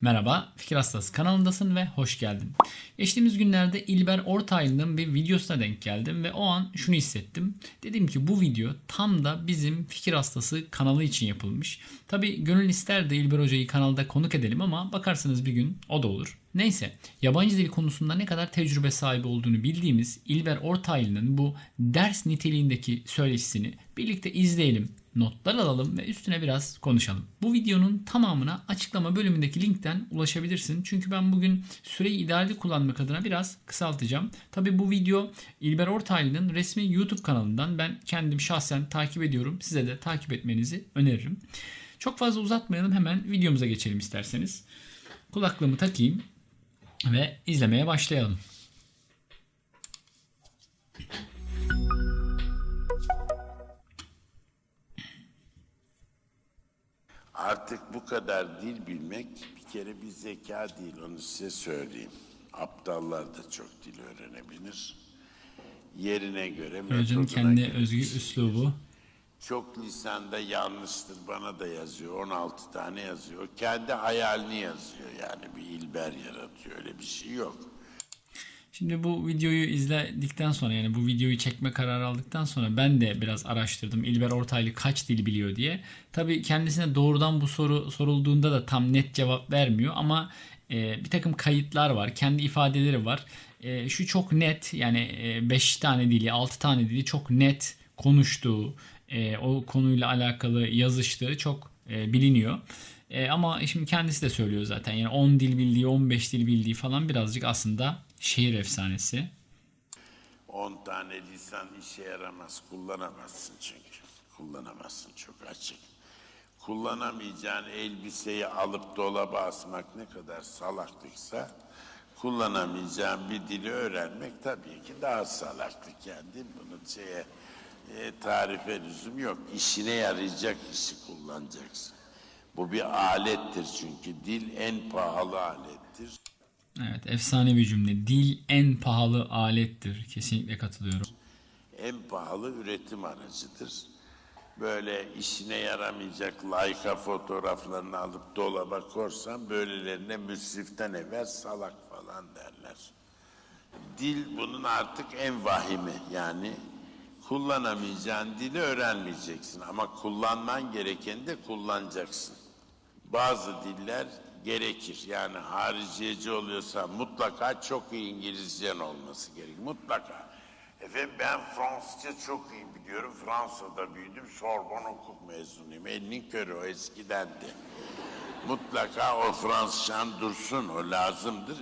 Merhaba, Fikir Hastası kanalındasın ve hoş geldin. Geçtiğimiz günlerde İlber Ortaylı'nın bir videosuna denk geldim ve o an şunu hissettim. Dedim ki bu video tam da bizim Fikir Hastası kanalı için yapılmış. Tabi gönül ister de İlber Hoca'yı kanalda konuk edelim ama bakarsınız bir gün o da olur. Neyse, yabancı dil konusunda ne kadar tecrübe sahibi olduğunu bildiğimiz İlber Ortaylı'nın bu ders niteliğindeki söyleşisini birlikte izleyelim notlar alalım ve üstüne biraz konuşalım. Bu videonun tamamına açıklama bölümündeki linkten ulaşabilirsin. Çünkü ben bugün süreyi idealli kullanmak adına biraz kısaltacağım. Tabi bu video İlber Ortaylı'nın resmi YouTube kanalından ben kendim şahsen takip ediyorum. Size de takip etmenizi öneririm. Çok fazla uzatmayalım hemen videomuza geçelim isterseniz. Kulaklığımı takayım ve izlemeye başlayalım. Artık bu kadar dil bilmek bir kere bir zeka değil onu size söyleyeyim. Aptallar da çok dil öğrenebilir. Yerine göre, metoduna kendi göre. özgü üslubu. Çok lisanda yanlıştır bana da yazıyor. 16 tane yazıyor. Kendi hayalini yazıyor yani bir ilber yaratıyor. Öyle bir şey yok. Şimdi bu videoyu izledikten sonra yani bu videoyu çekme kararı aldıktan sonra ben de biraz araştırdım. İlber Ortaylı kaç dil biliyor diye. Tabii kendisine doğrudan bu soru sorulduğunda da tam net cevap vermiyor ama e, bir takım kayıtlar var. Kendi ifadeleri var. E, şu çok net yani 5 tane dili 6 tane dili çok net konuştuğu e, o konuyla alakalı yazıştığı çok e, biliniyor. E, ama şimdi kendisi de söylüyor zaten. Yani 10 dil bildiği, 15 dil bildiği falan birazcık aslında şehir efsanesi. 10 tane lisan işe yaramaz. Kullanamazsın çünkü. Kullanamazsın çok açık. Kullanamayacağın elbiseyi alıp dolaba asmak ne kadar salaklıksa kullanamayacağın bir dili öğrenmek tabii ki daha salaklık yani değil? Bunun şeye e, tarife lüzum yok. İşine yarayacak işi kullanacaksın. Bu bir alettir çünkü dil en pahalı alettir. Evet, efsane bir cümle. Dil en pahalı alettir. Kesinlikle katılıyorum. en pahalı üretim aracıdır. Böyle işine yaramayacak layka fotoğraflarını alıp dolaba korsan böylelerine müsriften evvel salak falan derler. Dil bunun artık en vahimi yani kullanamayacağın dili öğrenmeyeceksin ama kullanman gerekeni de kullanacaksın. Bazı diller gerekir. Yani hariciyeci oluyorsa mutlaka çok iyi İngilizcen olması gerek. Mutlaka. Efendim ben Fransızca çok iyi biliyorum. Fransa'da büyüdüm. Sorbonne hukuk mezunuyum. Elinin körü o eskidendi. Mutlaka o Fransızcan dursun. O lazımdır.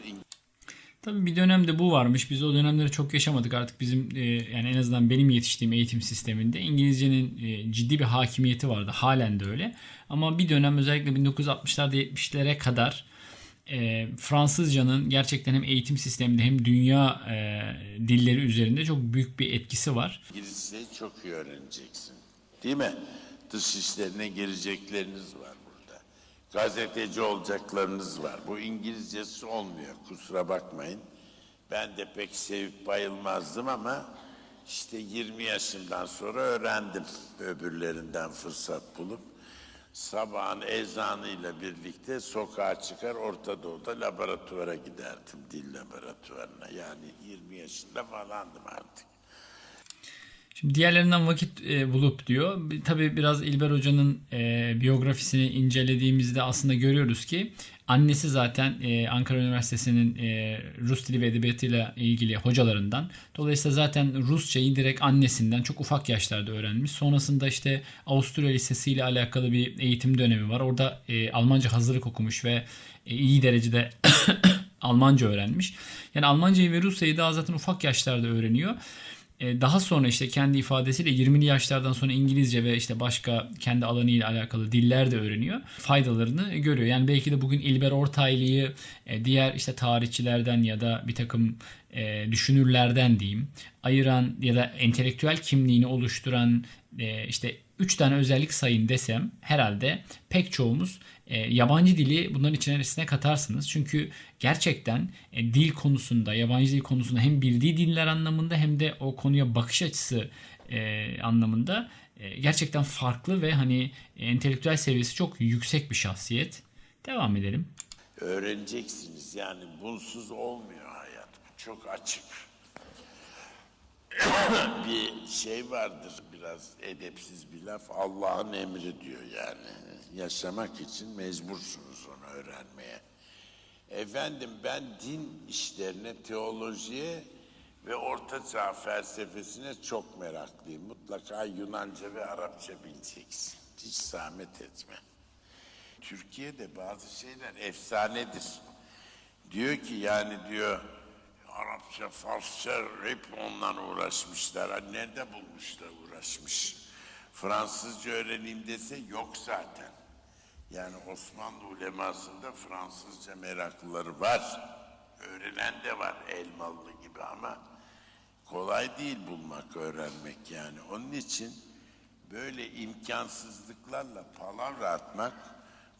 Tabii bir dönemde bu varmış. Biz o dönemleri çok yaşamadık. Artık bizim e, yani en azından benim yetiştiğim eğitim sisteminde İngilizcenin e, ciddi bir hakimiyeti vardı. Halen de öyle. Ama bir dönem özellikle 1960'larda 70'lere kadar e, Fransızcanın gerçekten hem eğitim sisteminde hem dünya dilleri üzerinde çok büyük bir etkisi var. İngilizceyi çok iyi öğreneceksin. Değil mi? Dış işlerine girecekleriniz var. Gazeteci olacaklarınız var. Bu İngilizcesi olmuyor. Kusura bakmayın. Ben de pek sevip bayılmazdım ama işte 20 yaşımdan sonra öğrendim öbürlerinden fırsat bulup. Sabahın ezanıyla birlikte sokağa çıkar Orta Doğu'da laboratuvara giderdim. Dil laboratuvarına. Yani 20 yaşında falandım artık. Şimdi diğerlerinden vakit e, bulup diyor. Tabii biraz İlber Hoca'nın e, biyografisini incelediğimizde aslında görüyoruz ki annesi zaten e, Ankara Üniversitesi'nin e, Rus dili ve edebiyatıyla ilgili hocalarından. Dolayısıyla zaten Rusçayı direkt annesinden çok ufak yaşlarda öğrenmiş. Sonrasında işte Avusturya Lisesi ile alakalı bir eğitim dönemi var. Orada e, Almanca hazırlık okumuş ve e, iyi derecede Almanca öğrenmiş. Yani Almancayı ve Rusçayı daha zaten ufak yaşlarda öğreniyor. E, Daha sonra işte kendi ifadesiyle 20'li yaşlardan sonra İngilizce ve işte başka kendi alanıyla alakalı diller de öğreniyor. Faydalarını görüyor. Yani belki de bugün İlber Ortaylı'yı e, diğer işte tarihçilerden ya da bir takım e, düşünürlerden diyeyim ayıran ya da entelektüel kimliğini oluşturan işte üç tane özellik sayın desem herhalde pek çoğumuz e, yabancı dili bunların içerisine katarsınız. Çünkü gerçekten e, dil konusunda, yabancı dil konusunda hem bildiği diller anlamında hem de o konuya bakış açısı e, anlamında e, gerçekten farklı ve hani e, entelektüel seviyesi çok yüksek bir şahsiyet. Devam edelim. Öğreneceksiniz yani bunsuz olmuyor hayat. Bu çok açık. bir şey vardır biraz edepsiz bir laf Allah'ın emri diyor yani. Yaşamak için mecbursunuz onu öğrenmeye. Efendim ben din işlerine, teolojiye ve Orta Çağ felsefesine çok meraklıyım. Mutlaka Yunanca ve Arapça bileceksin. Hiç zahmet etme. Türkiye'de bazı şeyler efsanedir. Diyor ki yani diyor Arapça, Farsça hep ondan uğraşmışlar. Nerede bulmuş da uğraşmış. Fransızca öğreneyim dese yok zaten. Yani Osmanlı ulemasında Fransızca meraklıları var. Öğrenen de var Elmalı gibi ama kolay değil bulmak, öğrenmek yani. Onun için böyle imkansızlıklarla palavra atmak,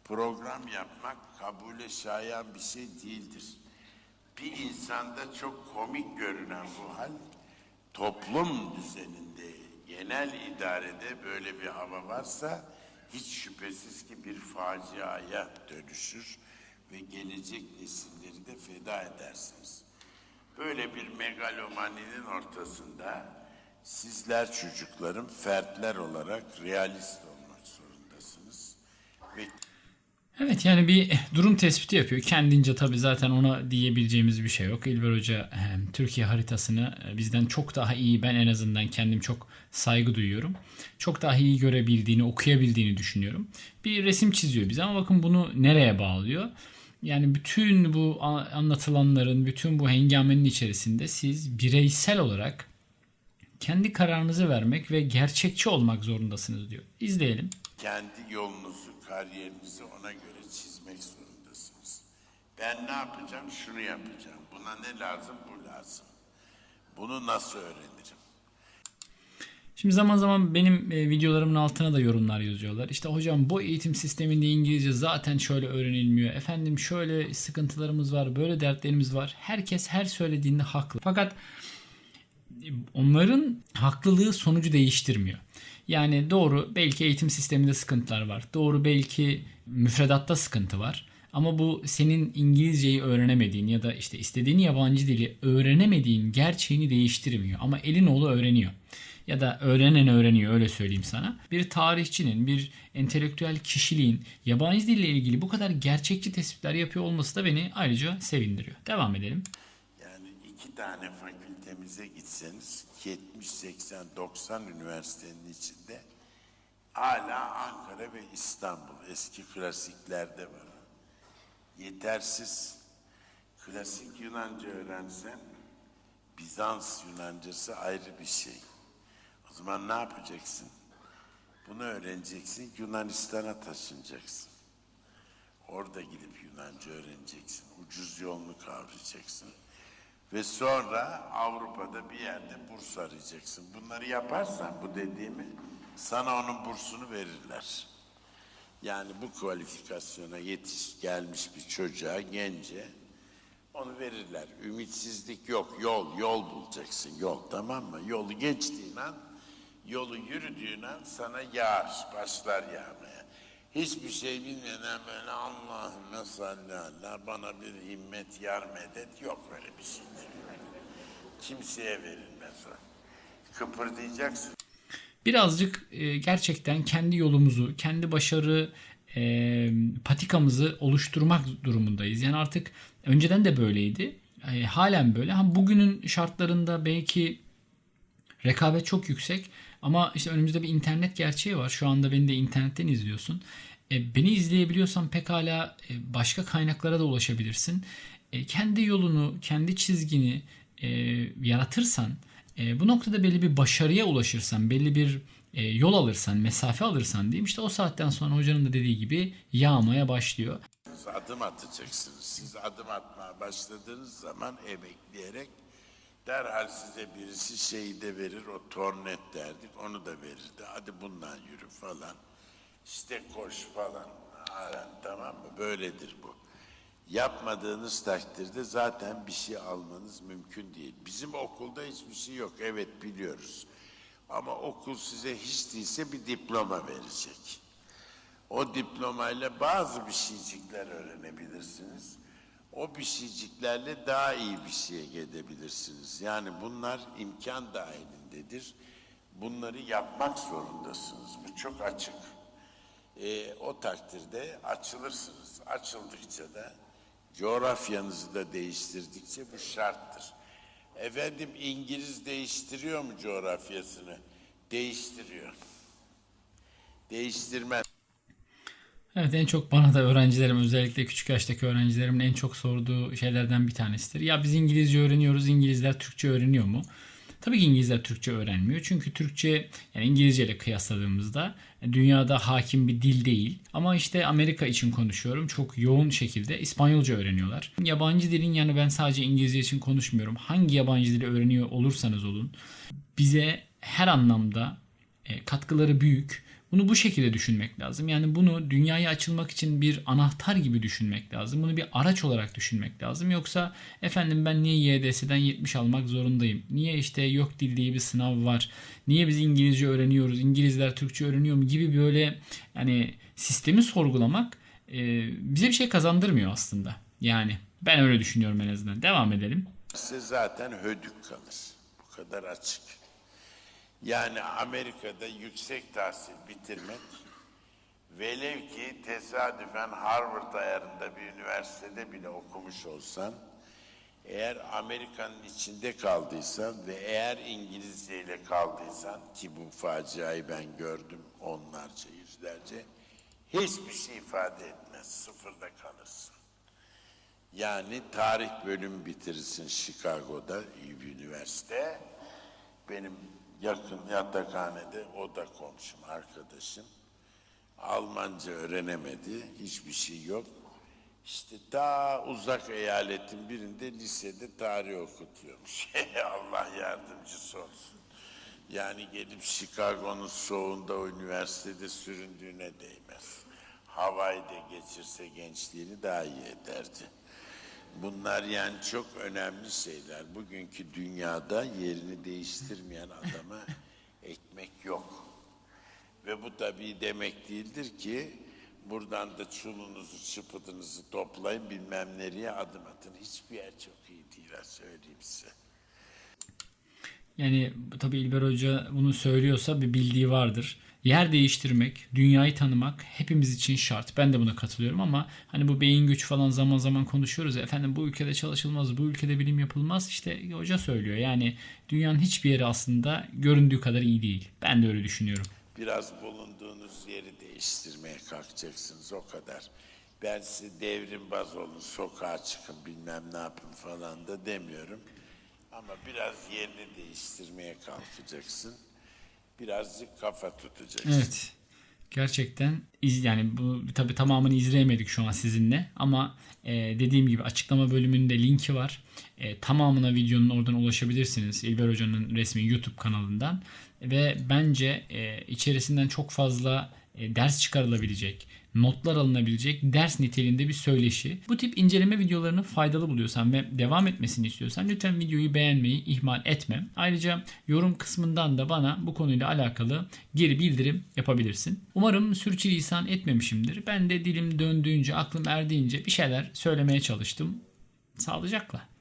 program yapmak kabule şayan bir şey değildir. Bir insanda çok komik görünen bu hal, toplum düzeninde, genel idarede böyle bir hava varsa hiç şüphesiz ki bir faciaya dönüşür ve gelecek nesilleri de feda edersiniz. Böyle bir megalomaninin ortasında sizler çocuklarım fertler olarak realist olmak zorundasınız. Ve Evet yani bir durum tespiti yapıyor. Kendince tabii zaten ona diyebileceğimiz bir şey yok. İlber Hoca Türkiye haritasını bizden çok daha iyi ben en azından kendim çok saygı duyuyorum. Çok daha iyi görebildiğini, okuyabildiğini düşünüyorum. Bir resim çiziyor bize ama bakın bunu nereye bağlıyor? Yani bütün bu anlatılanların, bütün bu hengamenin içerisinde siz bireysel olarak kendi kararınızı vermek ve gerçekçi olmak zorundasınız diyor. İzleyelim. Kendi yolunuzu, kariyerinizi ona göre çizmek zorundasınız. Ben ne yapacağım? Şunu yapacağım. Buna ne lazım? Bu lazım. Bunu nasıl öğrenirim? Şimdi zaman zaman benim e, videolarımın altına da yorumlar yazıyorlar. İşte hocam bu eğitim sisteminde İngilizce zaten şöyle öğrenilmiyor. Efendim şöyle sıkıntılarımız var, böyle dertlerimiz var. Herkes her söylediğinde haklı. Fakat e, onların haklılığı sonucu değiştirmiyor. Yani doğru belki eğitim sisteminde sıkıntılar var. Doğru belki müfredatta sıkıntı var. Ama bu senin İngilizceyi öğrenemediğin ya da işte istediğin yabancı dili öğrenemediğin gerçeğini değiştirmiyor. Ama elin oğlu öğreniyor. Ya da öğrenen öğreniyor öyle söyleyeyim sana. Bir tarihçinin, bir entelektüel kişiliğin yabancı dille ilgili bu kadar gerçekçi tespitler yapıyor olması da beni ayrıca sevindiriyor. Devam edelim. İki tane fakültemize gitseniz 70, 80, 90 üniversitenin içinde hala Ankara ve İstanbul eski klasiklerde var. Yetersiz. Klasik Yunanca öğrensen Bizans Yunancası ayrı bir şey. O zaman ne yapacaksın? Bunu öğreneceksin, Yunanistan'a taşınacaksın. Orada gidip Yunanca öğreneceksin. Ucuz yolunu kavrayacaksın. Ve sonra Avrupa'da bir yerde burs arayacaksın. Bunları yaparsan bu dediğimi sana onun bursunu verirler. Yani bu kualifikasyona yetiş gelmiş bir çocuğa, gence onu verirler. Ümitsizlik yok. Yol, yol bulacaksın. Yol tamam mı? Yolu geçtiğin an, yolu yürüdüğün an sana yağar, başlar yağmaya. Hiçbir şey bilmeden böyle Allahümme salli bana bir himmet yar medet yok öyle bir şey. Kimseye verilmez o. Kıpırdayacaksın. birazcık e, gerçekten kendi yolumuzu, kendi başarı e, patikamızı oluşturmak durumundayız. Yani artık önceden de böyleydi. E, halen böyle. Ha, bugünün şartlarında belki rekabet çok yüksek ama işte önümüzde bir internet gerçeği var. Şu anda beni de internetten izliyorsun. E, beni izleyebiliyorsan pekala e, başka kaynaklara da ulaşabilirsin. E, kendi yolunu, kendi çizgini e, yaratırsan, e, bu noktada belli bir başarıya ulaşırsan, belli bir e, yol alırsan, mesafe alırsan diyeyim işte o saatten sonra hocanın da dediği gibi yağmaya başlıyor. Siz adım atacaksınız. Siz adım atmaya başladığınız zaman emekleyerek derhal size birisi şeyi de verir, o tornet derdik, onu da verirdi. Hadi bundan yürü falan. İşte koş falan. Ha, tamam mı? Böyledir bu. Yapmadığınız takdirde zaten bir şey almanız mümkün değil. Bizim okulda hiçbir şey yok. Evet biliyoruz. Ama okul size hiç değilse bir diploma verecek. O diplomayla bazı bir şeycikler öğrenebilirsiniz. O bir şeyciklerle daha iyi bir şeye gidebilirsiniz. Yani bunlar imkan dahilindedir. Bunları yapmak zorundasınız. Bu çok açık. Ee, o takdirde açılırsınız. Açıldıkça da coğrafyanızı da değiştirdikçe bu şarttır. Efendim İngiliz değiştiriyor mu coğrafyasını? Değiştiriyor. Değiştirmez. Evet en çok bana da öğrencilerim özellikle küçük yaştaki öğrencilerimin en çok sorduğu şeylerden bir tanesidir. Ya biz İngilizce öğreniyoruz, İngilizler Türkçe öğreniyor mu? Tabii ki İngilizler Türkçe öğrenmiyor. Çünkü Türkçe yani İngilizce ile kıyasladığımızda dünyada hakim bir dil değil. Ama işte Amerika için konuşuyorum. Çok yoğun şekilde İspanyolca öğreniyorlar. Yabancı dilin yani ben sadece İngilizce için konuşmuyorum. Hangi yabancı dili öğreniyor olursanız olun bize her anlamda e, katkıları büyük. Bunu bu şekilde düşünmek lazım. Yani bunu dünyaya açılmak için bir anahtar gibi düşünmek lazım. Bunu bir araç olarak düşünmek lazım. Yoksa efendim ben niye YDS'den 70 almak zorundayım? Niye işte yok dil diye bir sınav var? Niye biz İngilizce öğreniyoruz? İngilizler Türkçe öğreniyor mu? Gibi böyle yani sistemi sorgulamak e, bize bir şey kazandırmıyor aslında. Yani ben öyle düşünüyorum en azından. Devam edelim. Size zaten hödük kalır. Bu kadar açık. Yani Amerika'da yüksek tahsil bitirmek velev ki tesadüfen Harvard ayarında bir üniversitede bile okumuş olsan eğer Amerika'nın içinde kaldıysan ve eğer İngilizce ile kaldıysan ki bu faciayı ben gördüm onlarca yüzlerce hiçbir şey ifade etmez. Sıfırda kalırsın. Yani tarih bölümü bitirirsin Chicago'da iyi bir üniversite. Benim yakın yatakhanede o da komşum, arkadaşım. Almanca öğrenemedi, hiçbir şey yok. İşte daha uzak eyaletin birinde lisede tarih okutuyormuş. Allah yardımcısı olsun. Yani gelip Chicago'nun soğuğunda o üniversitede süründüğüne değmez. Hawaii'de geçirse gençliğini daha iyi ederdi. Bunlar yani çok önemli şeyler. Bugünkü dünyada yerini değiştirmeyen adama ekmek yok. Ve bu tabii demek değildir ki buradan da çulunuzu, çıpıdınızı toplayın bilmem nereye adım atın. Hiçbir yer çok iyi değil söyleyeyim size. Yani tabii İlber Hoca bunu söylüyorsa bir bildiği vardır. Yer değiştirmek, dünyayı tanımak hepimiz için şart. Ben de buna katılıyorum ama hani bu beyin güç falan zaman zaman konuşuyoruz. ya, Efendim bu ülkede çalışılmaz, bu ülkede bilim yapılmaz. İşte hoca söylüyor. Yani dünyanın hiçbir yeri aslında göründüğü kadar iyi değil. Ben de öyle düşünüyorum. Biraz bulunduğunuz yeri değiştirmeye kalkacaksınız o kadar. Ben size devrim baz olun, sokağa çıkın bilmem ne yapın falan da demiyorum. Ama biraz yerini değiştirmeye kalkacaksın. Birazcık kafa tutacaksın. Evet. Gerçekten iz, yani bu tabi tamamını izleyemedik şu an sizinle ama e, dediğim gibi açıklama bölümünde linki var. E, tamamına videonun oradan ulaşabilirsiniz İlber Hoca'nın resmi YouTube kanalından ve bence e, içerisinden çok fazla e, ders çıkarılabilecek, notlar alınabilecek ders niteliğinde bir söyleşi. Bu tip inceleme videolarını faydalı buluyorsan ve devam etmesini istiyorsan lütfen videoyu beğenmeyi ihmal etme. Ayrıca yorum kısmından da bana bu konuyla alakalı geri bildirim yapabilirsin. Umarım sürçülisan etmemişimdir. Ben de dilim döndüğünce, aklım erdiğince bir şeyler söylemeye çalıştım. Sağlıcakla.